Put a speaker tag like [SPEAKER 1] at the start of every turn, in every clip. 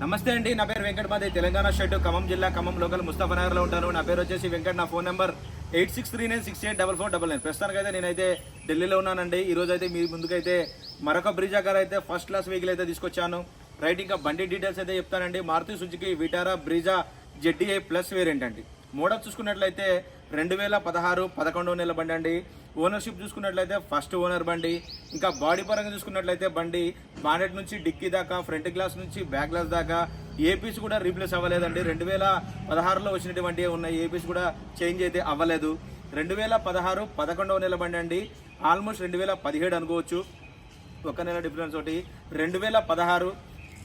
[SPEAKER 1] నమస్తే అండి నా పేరు వెంకట మాది తెలంగాణ షెడ్ ఖమ్మం జిల్లా ఖమ్మం లోకల్ ముస్తాఫనగర్లో ఉంటాను. నా పేరు వచ్చేసి వెంకట్ నా phone number eight six three nine six eight double four double nine. ప్రస్తుతానికి అయితే నేనైతే ఢిల్లీలో ఉన్నానండి. ఈ రోజు అయితే మీ ముందుకైతే మరొక బ్రిడ్జ్ ఆకార్ అయితే ఫస్ట్ క్లాస్ వెహికల్ అయితే తీసుకొచ్చాను. రైట్ ఇంకా బండి డీటెయిల్స్ అయితే చెప్తానండి. Maruti Suzuki Vitara Brezza ZDI plus variant అండి. మోడల్ చూసుకున్నట్లయితే రెండు వేల పదహారు పదకొండవ నెల బండి అండి. ఓనర్షిప్ చూసుకున్నట్లయితే ఫస్ట్ ఓనర్ బండి ఇంకా బాడీ పరంగా చూసుకున్నట్లయితే బండి బానెట్ నుంచి డిక్కీ దాకా ఫ్రంట్ గ్లాస్ నుంచి బ్యాక్ గ్లాస్ దాకా ఏపీస్ కూడా రీప్లేస్ అవ్వలేదండి. రెండు వేల పదహారులో వచ్చినటువంటి ఉన్నాయి ఏపీస్ కూడా చేంజ్ అయితే అవ్వలేదు. రెండు వేల పదహారు పదకొండవ నెల బండి అండి. ఆల్మోస్ట్ రెండు వేల పదిహేడు అనుకోవచ్చు. ఒక నెల డిఫరెన్స్ ఒకటి రెండు వేల పదహారు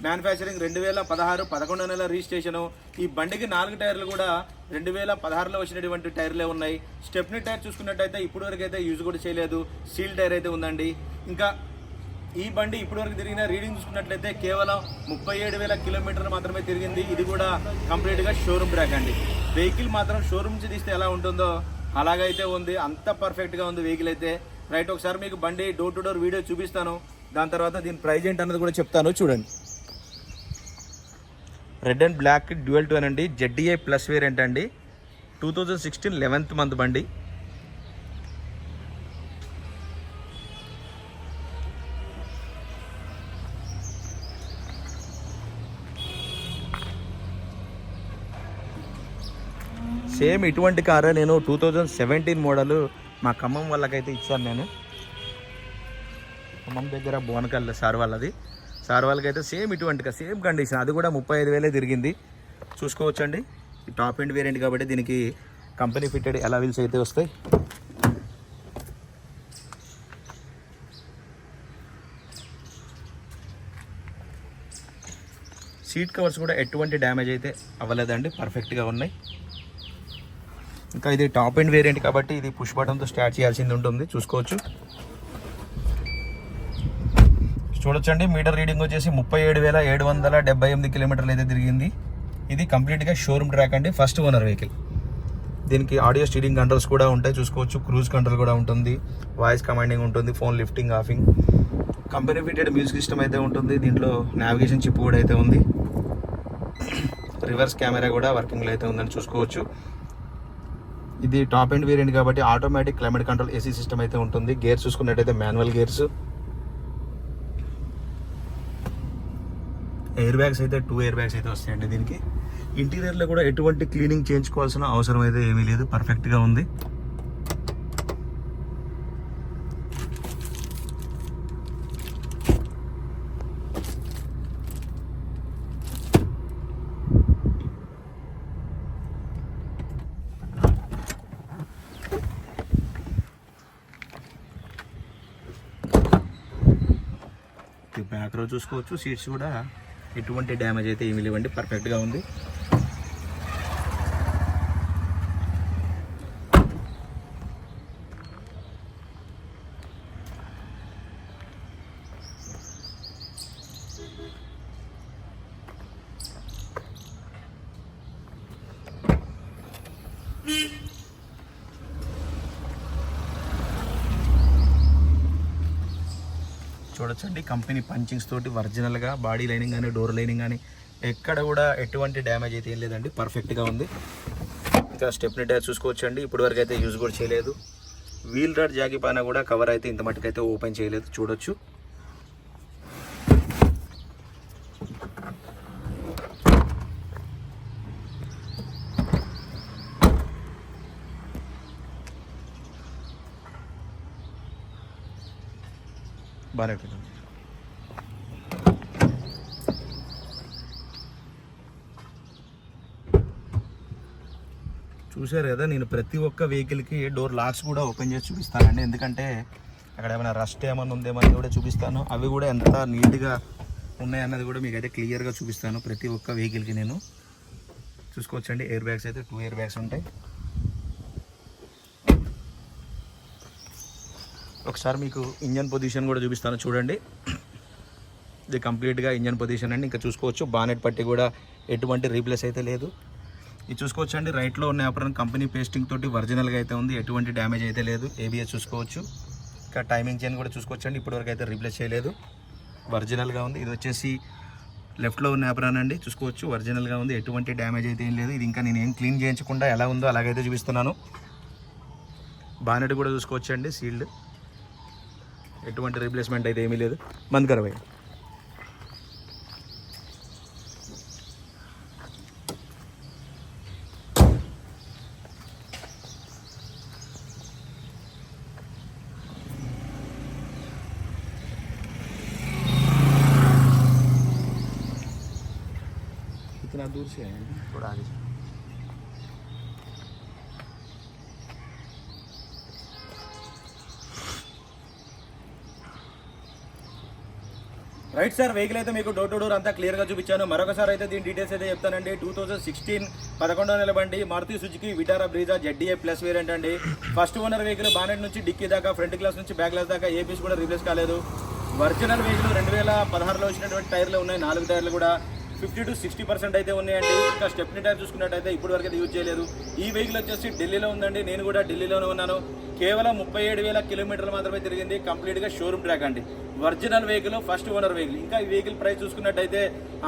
[SPEAKER 1] మ్యానుఫ్యాక్చరింగ్ రెండు వేల పదహారు పదకొండో నెల రిజిస్ట్రేషన్. ఈ బండికి నాలుగు టైర్లు కూడా రెండు వేల పదహారులో వచ్చినటువంటి టైర్లే ఉన్నాయి. స్టెప్నీ టైర్ చూసుకున్నట్టయితే ఇప్పటి వరకు అయితే యూజ్ కూడా చేయలేదు. సీల్ టైర్ అయితే ఉందండి. ఇంకా ఈ బండి ఇప్పటి వరకు తిరిగిన రీడింగ్ చూసుకున్నట్లయితే కేవలం ముప్పై ఏడు వేల కిలోమీటర్లు మాత్రమే తిరిగింది. ఇది కూడా కంప్లీట్గా షోరూమ్ బ్రాక్ అండి. వెహికల్ మాత్రం షోరూమ్ నుంచి తీస్తే ఎలా ఉంటుందో అలాగైతే ఉంది. అంత పర్ఫెక్ట్గా ఉంది వెహికల్ అయితే. రైట్ ఒకసారి మీకు బండి డోర్ టు డోర్ వీడియో చూపిస్తాను. దాని తర్వాత దీని ప్రైజ్ ఏంటి అన్నది కూడా చెప్తాను. చూడండి. Red and black dual tone అండి జెడ్డీఐ ప్లస్ వేరియంట్ అండి. Two thousand sixteen eleventh month బండి. సేమ్ ఇటువంటి కారే నేను టూ థౌజండ్ సెవెంటీన్ మోడల్ మా ఖమ్మం వాళ్ళకైతే ఇచ్చాను నేను. ఖమ్మం దగ్గర బోనకల్ సార్ వాళ్ళది. సార్ వాళ్ళకైతే సేమ్ ఇటువంటి సేమ్ కండిషన్. అది కూడా ముప్పై ఐదు వేలే తిరిగింది. చూసుకోవచ్చండి. టాప్ ఎండ్ వేరియంట్ కాబట్టి దీనికి కంపెనీ ఫిట్టెడ్ ఎలా వీల్స్ అయితే వస్తాయి. సీట్ కవర్స్ కూడా ఎటువంటి డ్యామేజ్ అయితే అవ్వలేదండి. పర్ఫెక్ట్గా ఉన్నాయి. ఇంకా ఇది టాప్ ఎండ్ వేరియంట్ కాబట్టి ఇది పుష్ బటన్తో స్టార్ట్ చేయాల్సింది ఉంటుంది. చూసుకోవచ్చు. చూడొచ్చండి. మీటర్ రీడింగ్ వచ్చేసి ముప్పై ఏడు వేల ఏడు వందల డెబ్బై ఎనిమిది కిలోమీటర్లు అయితే తిరిగింది. ఇది కంప్లీట్గా షోరూమ్ ట్రాక్ అండి ఫస్ట్ ఓనర్ వెహికల్ దీనికి ఆడియో స్టీరింగ్ కంట్రోల్స్ కూడా ఉంటాయి చూసుకోవచ్చు. క్రూజ్ కంట్రోల్ కూడా ఉంటుంది. వాయిస్ కమాండింగ్ ఉంటుంది phone lifting offing company fitted music system అయితే ఉంటుంది. దీంట్లో నావిగేషన్ చిప్ కూడా అయితే ఉంది. రివర్స్ కెమెరా కూడా వర్కింగ్లో అయితే ఉందని చూసుకోవచ్చు. ఇది టాప్ ఎండ్ వేరియంట్ కాబట్టి automatic climate control AC system అయితే ఉంటుంది. గేర్స్ చూసుకున్నట్టయితే మాన్యువల్ గేర్స్ ఎయిర్ బ్యాగ్స్ అయితే టూ ఎయిర్ బ్యాగ్స్ అయితే వస్తాయండి దీనికి. ఇంటీరియర్లో కూడా ఎటువంటి క్లీనింగ్ చేయించుకోవాల్సిన అవసరం అయితే ఏమీ లేదు. పర్ఫెక్ట్గా ఉంది. బ్యాక్లో చూసుకోవచ్చు. సీట్స్ కూడా ఎటువంటి డ్యామేజ్ అయితే ఏమీ లేవండి పర్ఫెక్ట్గా ఉంది. చూడొచ్చండి కంపెనీ పంచింగ్స్ తోటి ఒరిజినల్గా బాడీ లైనింగ్ కానీ డోర్ లైనింగ్ కానీ ఎక్కడ కూడా ఎటువంటి డ్యామేజ్ అయితే ఏం లేదండి. పర్ఫెక్ట్గా ఉంది. ఇంకా స్టెప్ని టైర్ చూసుకోవచ్చండి ఇప్పటి వరకు అయితే యూజ్ కూడా చేయలేదు. వీల్ రాడ్ జాకి పైన కూడా కవర్ అయితే ఇంత మట్టుకైతే ఓపెన్ చేయలేదు. చూడొచ్చు. బాగానే చూశారు కదా నేను ప్రతి ఒక్క వెహికల్కి డోర్ లాక్స్ కూడా ఓపెన్ చేసి చూపిస్తానండి. ఎందుకంటే అక్కడ ఏమైనా రస్ట్ ఏమైనా ఉందేమని కూడా చూపిస్తాను. అవి కూడా ఎంత నీట్గా ఉన్నాయన్నది కూడా మీకు అయితే క్లియర్గా చూపిస్తాను ప్రతి ఒక్క వెహికల్కి నేను. చూసుకోవచ్చండి. ఎయిర్ బ్యాగ్స్ అయితే టూ ఎయిర్ బ్యాగ్స్ ఉంటాయి. ఒకసారి మీకు ఇంజన్ పొజిషన్ కూడా చూపిస్తాను చూడండి. ఇది కంప్లీట్గా ఇంజన్ పొజిషన్ అండి ఇంకా చూసుకోవచ్చు. బానెట్ పట్టి కూడా ఎటువంటి రీప్లేస్ అయితే లేదు. ఇది చూసుకోవచ్చు అండి రైట్లో ఉన్న అప్పుడు కంపెనీ పేస్టింగ్ తోటి ఒరిజినల్గా అయితే ఉంది ఎటువంటి డ్యామేజ్ అయితే లేదు. ఏబిఎస్ చూసుకోవచ్చు. ఇంకా టైమింగ్ చైన్ కూడా చూసుకోవచ్చు అండి ఇప్పటివరకు అయితే రీప్లేస్ చేయలేదు. ఒరిజినల్గా ఉంది. ఇది వచ్చేసి లెఫ్ట్లో ఉన్న యాప్రాన్ అండి చూసుకోవచ్చు. ఒరిజినల్గా ఉంది ఎటువంటి డ్యామేజ్ అయితే ఏం లేదు. ఇది ఇంకా నేను ఏం క్లీన్ చేయించకుండా ఎలా ఉందో అలాగైతే చూపిస్తున్నాను. బానెట్ కూడా చూసుకోవచ్చు అండి సీల్డ్. ఎటువంటి రీప్లేస్మెంట్ అయితే ఏమీ లేదు బంద్ కరవై
[SPEAKER 2] कितना दूर से है
[SPEAKER 1] थोड़ा आगे రైట్ సార్ వెహికల్ అయితే మీకు డోర్ టు డోర్ అంతా క్లియర్గా చూపించాను. మరొకసారి అయితే దీని డీటెయిల్స్ అయితే చెప్తానండి. టూ థౌసండ్ సిక్స్టీన్ పదకొండో నెల బండి Maruti Suzuki Vitara Brezza ZDI plus variant అండి. ఫస్ట్ ఓనర్ వెహికల్ బానెట్ నుంచి డిక్కీ దాకా ఫ్రంట్ గ్లాస్ నుంచి బ్యాక్ గ్లాస్ దాకా ఏ పీస్ కూడా రీప్లేస్ కాలేదు. ఒరిజినల్ వెహికల్ రెండు వేల పదహారులో వచ్చినటువంటి టైర్లు ఉన్నాయి. నాలుగు టైర్లు కూడా ఫిఫ్టీ టు సిక్స్టీ పర్సెంట్ అయితే ఉన్నాయండి. ఇంకా స్టెప్ని టైర్ చూసుకున్నట్టయితే ఇప్పటివరకు అయితే యూజ్ చేయలేదు. ఈ వెహికల్ వచ్చేసి ఢిల్లీలో ఉందండి. నేను కూడా ఢిల్లీలోనే ఉన్నాను. కేవలం ముప్పై ఏడు వేల కిలోమీటర్లు మాత్రమే తిరిగింది కంప్లీట్గా షోరూమ్ ట్రాక్ అండి. Original vehicle first owner vehicle. ఇంకా ఈ వెహికల్ ప్రైస్ చూసుకున్నట్టయితే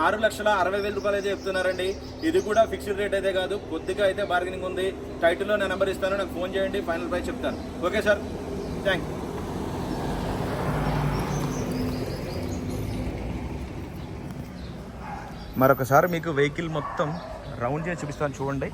[SPEAKER 1] ఆరు లక్షల అరవై వేల రూపాయలు అయితే చెప్తున్నారండి. ఇది కూడా ఫిక్స్డ్ రేట్ అయితే కాదు కొద్దిగా అయితే బార్గెనింగ్ ఉంది. టైటిల్లో నేను నెంబర్ ఇస్తాను నాకు ఫోన్ చేయండి ఫైనల్ ప్రైస్ చెప్తాను. Okay sir thank you. మరొకసారి మీకు వెహికల్ మొత్తం రౌండ్ చేసి చూపిస్తాను చూడండి.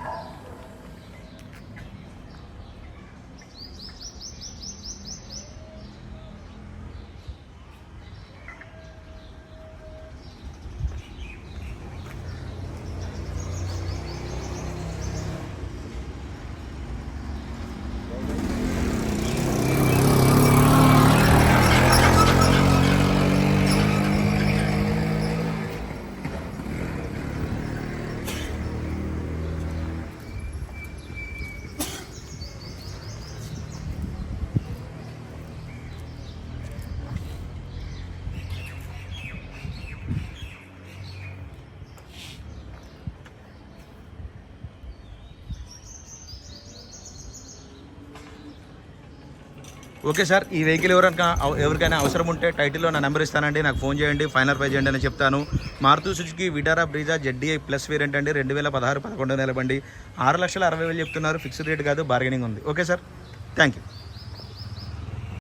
[SPEAKER 1] ఓకే సార్ ఈ వెహికల్ ఎవరైనా ఎవరికైనా అవసరం ఉంటే టైటిల్లో నా నెంబర్ ఇస్తానండి నాకు ఫోన్ చేయండి ఫైనల్ పే చేయండి అని చెప్తాను. Maruti Suzuki Vitara Brezza ZDI plus variant అండి రెండు వేల పదహారు పదకొండు నెల బండి. ఆరు లక్షల అరవై వేలు చెప్తున్నారు ఫిక్స్డ్ రేట్ కాదు బార్గెనింగ్ ఉంది. Okay sir thank you